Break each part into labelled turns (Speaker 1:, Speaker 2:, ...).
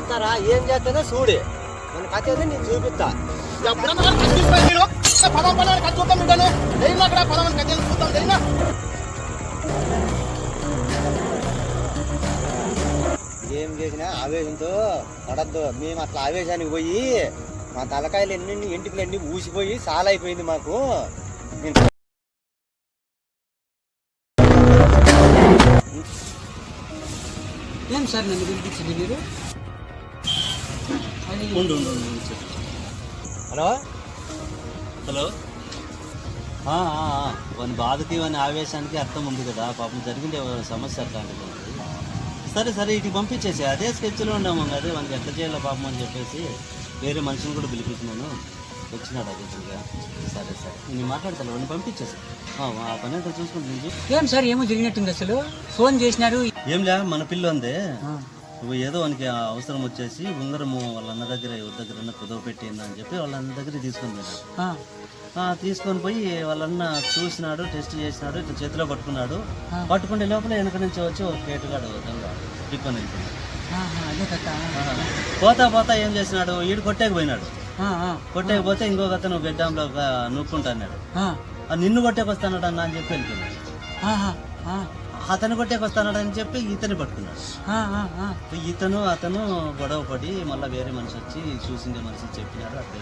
Speaker 1: చేస్తారా? ఏం చేస్తానో చూడు. మన కథ ఏదో నేను చూపిస్తా.
Speaker 2: పదం పదాలు చూద్దాం అక్కడ పదం చూద్దాం
Speaker 1: ఏం చేసినా ఆవేశంతో పడద్దు. మేము అట్లా ఆవేశానికి పోయి మా తలకాయలు ఎన్ని ఎంటికలు అన్ని ఊసిపోయి చాలా అయిపోయింది మాకు
Speaker 3: ఏం సార్ నన్ను పిలిపించింది మీరు?
Speaker 4: ఉండు.
Speaker 1: హలో?
Speaker 4: హలో. వాని బాధకి వాని ఆవేశానికి అర్థం ఉంది కదా. పాపం జరిగింది సమస్య అట్లాంటిది. సరే సరే ఇటు పంపించేసి అదే స్కెచ్లో ఉన్నాము అదే మనకి ఎట్లా చేయాలో పాపం అని చెప్పేసి వేరే మనిషిని కూడా పిలిపించినాను. వచ్చినాడు అదే సరే సరే. నేను మాట్లాడతాను. వాడిని పంపించేసి ఆ, పని అంతా చూసుకుంటు నేను చూ-
Speaker 3: ఏం సార్ ఏమో జరిగినట్టుంది అసలు? ఫోన్ చేసినారు.
Speaker 4: ఏం లే మన పిల్ల ఉంది. ఏదో వానికి అవసరం వచ్చేసి ఉంగరము వాళ్ళ అన్న దగ్గర ఎవరి దగ్గర కుదవ పెట్టిందా అని చెప్పి వాళ్ళ అన్న దగ్గర తీసుకొని
Speaker 3: ఆ,
Speaker 4: తీసుకొని పోయి వాళ్ళన్న చూసినాడు టెస్ట్ చేసినాడు ఇట్లా చేతిలో పట్టుకున్నాడు. పట్టుకునే లోపల వెనక నుంచి వచ్చి ఒక కేటుగాడు పిక్కొని వెళ్తున్నాడు. పోతా పోతా ఏం చేసినాడు? ఈడు కొట్టేకి పోయినాడు. కొట్టేకపోతే ఇంకొక అతను గడ్డంలో నూక్కుంటున్నాడు.
Speaker 3: ఆ,
Speaker 4: ఆ, నిన్ను కొట్టేకి వస్తానట అన్న అని చెప్పి వెళ్ళిపోయినాడు
Speaker 3: ఆ,
Speaker 4: అతను కొట్టేకి వస్తానట అని చెప్పి ఇతని పట్టుకున్నాడు. ఇతను అతను గొడవ పడి మళ్ళీ వేరే మనిషి వచ్చి చూసిండే మనిషి చెప్పినాడు అట్లా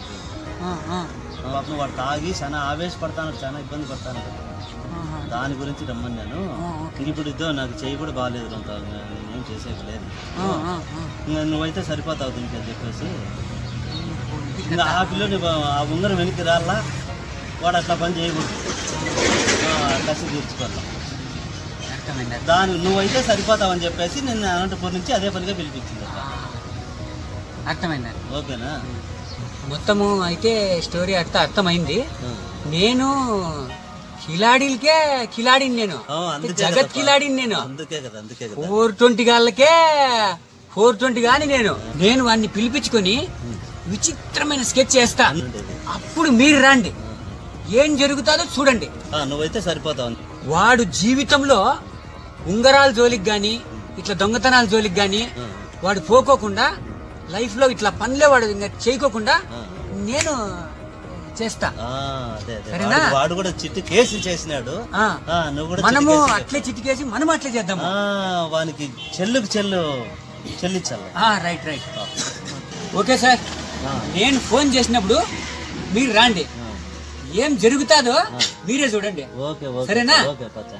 Speaker 4: పాపం వాడు తాగి చాలా ఆవేశపడతాను చాలా ఇబ్బంది పడతాను. దాని గురించి రమ్మన్నాను
Speaker 3: ఆ, ఓకే.
Speaker 4: ఇప్పుడు ఇద్దో నాకు చెయ్యి కూడా బాగాలేదు నేనేం చేసేది లేదు. నువ్వైతే సరిపోతావు దీనికి అని చెప్పేసి. ఇంకా ఆ పిల్లని ఆ ఉంగరం వెనక్కి రాలా వాడు అట్లా పని చేయకూడదు. కసి తీర్చుకోవాలి. దాని నువ్వైతే సరిపోతావు అని చెప్పేసి నేను అనంతపూర్ నుంచి అదే పనిగా పిలిపించింది. అట్లా.
Speaker 3: అర్థమైంది
Speaker 4: ఓకేనా?
Speaker 3: మొత్తము అయితే స్టోరీ అర్థం అర్థమైంది. నేను కిలాడీలకే కిలాడిని నేను. జగత్. కిలాడిని నేను.
Speaker 4: అందుకే కదా అందుకే
Speaker 3: ఫోర్ ట్వంటీ గాళ్ళకే ఫోర్ ట్వంటీ గాని నేను. నేను వాడిని పిలిపించుకొని విచిత్రమైన స్కెచ్ చేస్తా. అప్పుడు మీరు రండి. ఏం జరుగుతుందో చూడండి.
Speaker 4: నువ్వైతే సరిపోతావు.
Speaker 3: వాడు జీవితంలో ఉంగరాల జోలికి గాని ఇట్లా దొంగతనాల జోలికి గాని వాడు పోకోకుండా లైఫ్లో ఇట్లా పనులే వాడు ఇంకా చేయకోకుండా నేను చేస్తా. సరేనా?
Speaker 4: వాడు- కూడా చిట్టు కేసు చేసినాడు. నువ్వు కూడా
Speaker 3: మనము
Speaker 4: చిట్టు కేసు
Speaker 3: అట్లే మనం అట్లే చేద్దాము.
Speaker 4: ఆ, వానికి చెల్లుకు చెల్లు చెల్లించాలి.
Speaker 3: ఆ, రైట్ రైట్ ఓకే సార్. నేను ఫోన్ చేసినప్పుడు మీరు రాండి. ఏం జరుగుతాదో మీరే చూడండి.
Speaker 4: ఓకే
Speaker 3: సరేనా?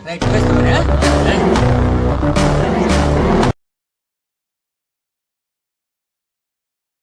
Speaker 3: రైట్.